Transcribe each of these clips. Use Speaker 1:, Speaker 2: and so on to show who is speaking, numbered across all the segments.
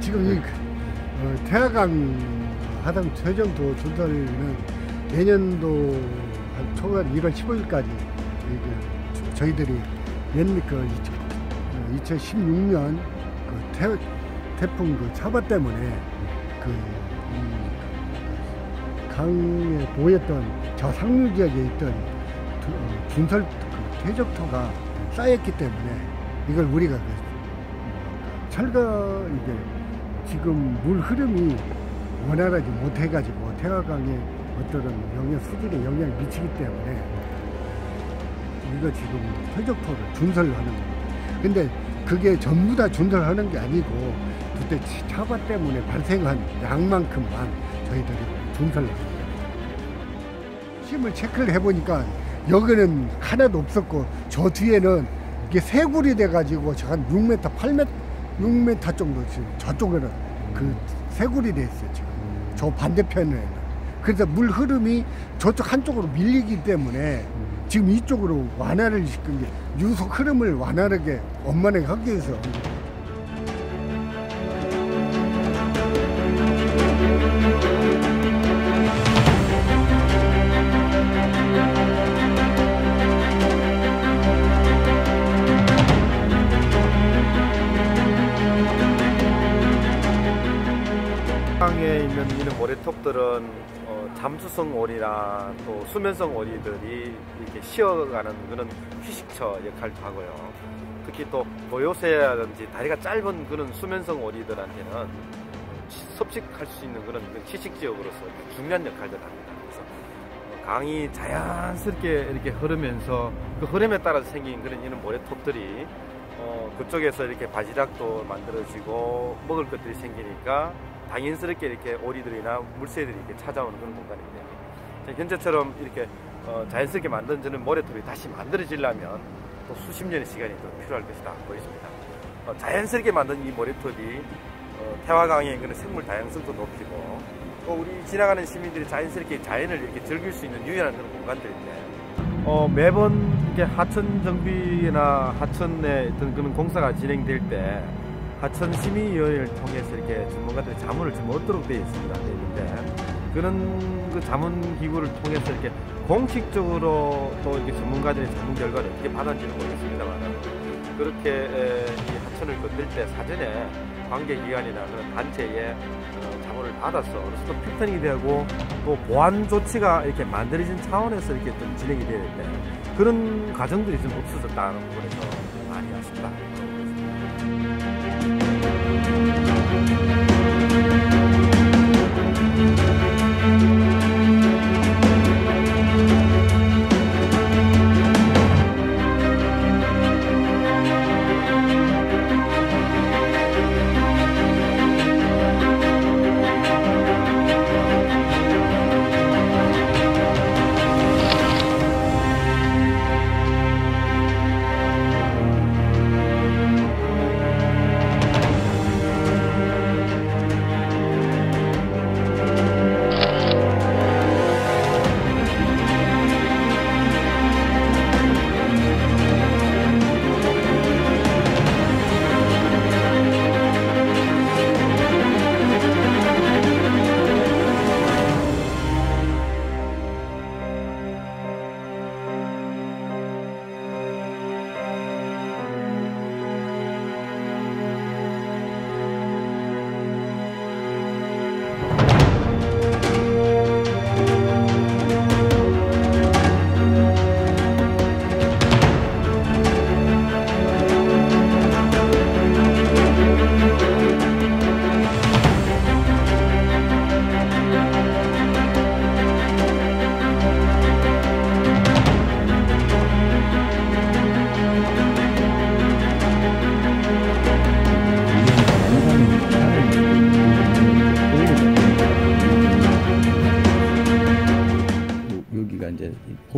Speaker 1: 지금 이 어, 태화강 하당 최정도 조달은 내년도 한 초반 1월 15일까지 이게 저희들이 옛그 2016년 그 태, 태풍 그 차바 때문에 그 이, 강에 보였던 저 상류 지역에 있던 두- 어, 준설 그 퇴적토가 쌓였기 때문에 이걸 우리가 그 철거 이게 지금 물 흐름이 원활하지 못해가지고 태화강에 어떤 영향 수질에 영향을 미치기 때문에 이거 지금 퇴적토를 준설을 하는 겁니다. 근데 그게 전부 다 준설하는 게 아니고 그때 차바 때문에 발생한 양만큼만 저희들이 준설을 합니다. 힘을 체크를 해보니까 여기는 하나도 없었고 저 뒤에는 이게 세굴이 돼가지고 저 한 6m, 8m, 6m 정도 지금 저쪽에는 그 세굴이 돼 있어요 지금. 저 반대편에는. 그래서 물 흐름이 저쪽 한쪽으로 밀리기 때문에 지금 이쪽으로 완화를 시킨 게 유속 흐름을 완화하게 원만하게 하기 위해서
Speaker 2: 강에 있는 이런 모래톱들은 어, 잠수성 오리나 또 수면성 오리들이 이렇게 쉬어가는 그런 휴식처 역할도 하고요. 특히 또 보요새라든지 다리가 짧은 그런 수면성 오리들한테는 섭식할 수 있는 그런 그 휴식 지역으로서 이렇게 중요한 역할을 합니다. 그래서 어, 강이 자연스럽게 이렇게 흐르면서 그 흐름에 따라서 생긴 그런 이런 모래톱들이 어, 그쪽에서 이렇게 바지락도 만들어지고 먹을 것들이 생기니까 당연스럽게 이렇게 오리들이나 물새들이 이렇게 찾아오는 그런 공간인데 자, 현재처럼 이렇게 어, 자연스럽게 만들어지는 모래톱이 다시 만들어지려면 또 수십 년의 시간이 또 필요할 것이다 보여집니다. 어, 자연스럽게 만든 이 모래톱이 어, 태화강의 그런 생물 다양성도 높이고 또 우리 지나가는 시민들이 자연스럽게 자연을 이렇게 즐길 수 있는 유연한 그런 공간들인데 어, 매번 이렇게 하천 정비나 하천의 어떤 그런 공사가 진행될 때 하천 심의위원회를 통해서 이렇게 전문가들이 자문을 좀 얻도록 되어 있습니다. 되어 있는데 그런 그 자문 기구를 통해서 이렇게 공식적으로 또 이렇게 전문가들의 자문 결과를 어떻게 받았는지는 모르겠습니다만 그렇게 에, 이 하천을 건들 때 사전에 관계기관이나 그런 단체의 어, 자문을 받아서 어느 정도 필터링이 되고 또 보안 조치가 이렇게 만들어진 차원에서 이렇게 좀 진행이 되는데 그런 과정들이 좀 없어졌다는 부분에서 많이 아쉽다.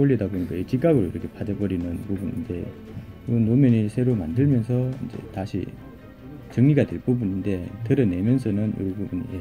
Speaker 3: 올리다 보니까 이 직각으로 이렇게 파져버리는 부분인데 이 노면이 새로 만들면서 이제 다시 정리가 될 부분인데 드러내면서는 이 부분이 예,